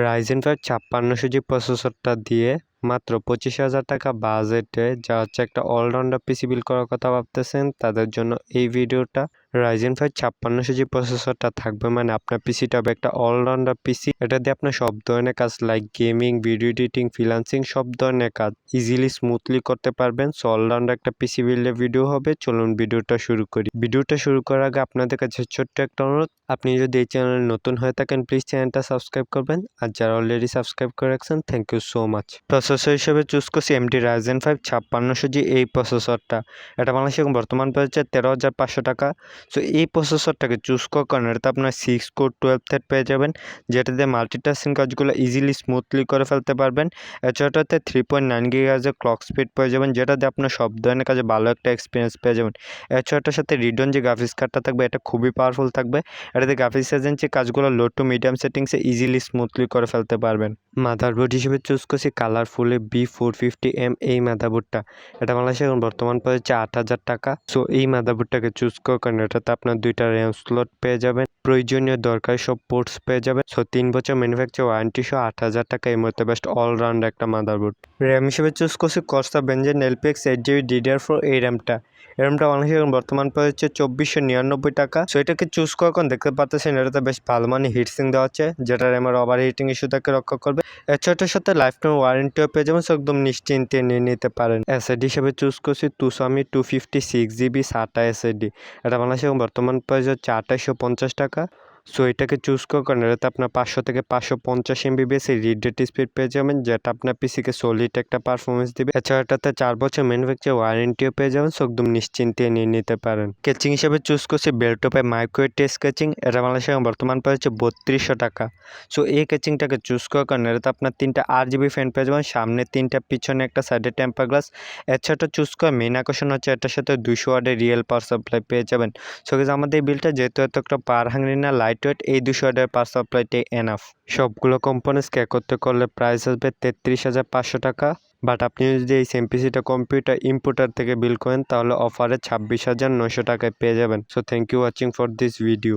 Ryzen five ছাপ্পান্নশো জি প্রসেসরটা দিয়ে মাত্র পঁচিশ হাজার টাকা বাজেটে যা হচ্ছে একটা অলরাউন্ডার পিসি বিল করার কথা ভাবতেছেন, তাদের জন্য এই ভিডিওটা রাইজেন ফাইভ ছাপ্পান্নশো জি প্রসেসরটা থাকবে মানে আপনার পিসিটা হবে একটা অলরাউন্ডার পিসি এটা দিয়ে আপনার সব ধরনের কাজ like gaming video editing freelancing সব ধরনের কাজ ইজিলি স্মুথলি করতে পারবেন। সো অলরাউন্ডার একটা পিসি বিল্ডের ভিডিও হবে। চলুন ভিডিওটা শুরু করি। ভিডিওটা শুরু করার আগে আপনাদের কাছে ছোট্ট একটা অনুরোধ। আপনি যদি এই চ্যানেলে নতুন হয়ে থাকেন প্লিজ চ্যানেলটা সাবস্ক্রাইব করবেন। আর যারা অলরেডি সাবস্ক্রাইব করে রাখছেন thank you so much processor হিসেবে চুজ করছি এমডি রাইজেন ফাইভ ছাপ্পান্নশো জি এই প্রসেসরটা এটা বাংলাদেশে বর্তমান পেয়েছে তেরো হাজার পাঁচশো টাকা। সো এই প্রসেসরটাকে চুজ করার এটাতে আপনার সিক্স কোর টুয়েলভ থ্রেড পেয়ে যাবেন যেটা দিয়ে মাল্টিটাস্কিং কাজগুলো ইজিলি স্মুথলি করে ফেলতে পারবেন। এছাড়াতে থ্রি পয়েন্ট নাইন গিগাজের ক্লক স্পিড পেয়ে যাবেন যেটা দিয়ে আপনার সব ধরনের কাজে ভালো একটা এক্সপিরিয়েন্স পেয়ে যাবেন। এছাড়াটার সাথে রিডন যে গ্রাফিক্স কার্ডটা থাকবে, এটা খুবই পাওয়ারফুল থাকবে। এটাতে গ্রাফিক্স এজেন্সি কাজগুলো লো টু মিডিয়াম সেটিংসে ইজিলি স্মুথলি করে ফেলতে পারবেন। মাদারবোর্ড হিসেবে চুজ করছি কালারফুলে বি ফোর ফিফটি এম এই মাদারবোর্ডটা এটা বাংলাদেশে এখন বর্তমান পড়েছে আট হাজার টাকা। সো এই মাদারবোর্ডটাকে চুজ করার এটাতে আপনার দুইটা র্যাম স্লট পেয়ে যাবেন। প্রয়োজনীয় দরকার সব পোর্টস পেয়ে যাবেন। সো তিন বছর ম্যানুফ্যাকচার ওয়ারেন্টি সহ আট হাজার টাকা এই মধ্যে বেস্ট অলরাউন্ড একটা মাদারবোর্ড র্যাম হিসেবে চুজ করছি Costa বেঞ্জেন LPX eight GB DDR four এই র্যামটা র্যামটা বাংলাদেশে এখন বর্তমান পড়েছে চব্বিশশো নিরানব্বই টাকা। সো এটাকে চুজ কখন দেখতে পাচ্ছেন এটাতে বেশ ভালো মানে হিটসিং দেওয়া হচ্ছে যেটা র্যামের ওভার হিটিং ইস্যু থেকে রক্ষা করবে। এছাড়াটার সাথে লাইফ টাইম ওয়ারেন্টিও পেয়ে যাবেন একদম নিশ্চিন্তে নিয়ে নিতে পারেন। এসএডি হিসেবে চুজ করছি তুসামি two fifty six GB SATA SSD এটা বাংলাদেশে বর্তমান প্রাইস হচ্ছে আঠাশশো পঞ্চাশ টাকা। সো এটাকে চুজ করেন এটাতে আপনার পাঁচশো থেকে পাঁচশো পঞ্চাশ এমবিবিএস এই রিড রেট স্পিড পেয়ে যাবেন, যেটা আপনার পিসিকে সলিড একটা পারফরমেন্স দিবে। এছাড়া এটাতে চার বছর ম্যানুফ্যাকচার ওয়ারেন্টিও পেয়ে যাবেন সো একদম নিশ্চিন্তে নিয়ে নিতে পারেন। স্কেচিং হিসেবে চুজ করছি বেলটপে মাইক্রোয়েটে স্কেচিং এটা বাংলাদেশে বর্তমান হচ্ছে বত্রিশশো টাকা। সো এই কেচিংটাকে চুজ করেন এটাতে আপনার তিনটা আট জিবি ফ্যান পেয়ে যাবেন, সামনে তিনটা, পিছনে একটা সাইডে টেম্পার গ্লাস এছাড়া চুজ করে মেন আকর্ষণ হচ্ছে এটার সাথে দুশো ওয়ার্ডের রিয়েল পাওয়ার সাপ্লাই পেয়ে যাবেন। সো আমাদের এই বিলটা যেহেতু এত একটা পার হাঙ্গরি না লাইট ওয়েট এই দুশো ওয়াটের পাওয়ার সাপ্লাইটি এনাফ সবগুলো কোম্পানিজকে একত্রে করলে প্রাইস আসবে তেত্রিশ হাজার পাঁচশো টাকা। বাট আপনি যদি এই সেমপিসিটা কম্পিউটার ইম্পোর্টার থেকে বিল করেন, তাহলে অফারে ছাব্বিশ হাজার নশো টাকায় পেয়ে যাবেন। So thank you watching for this video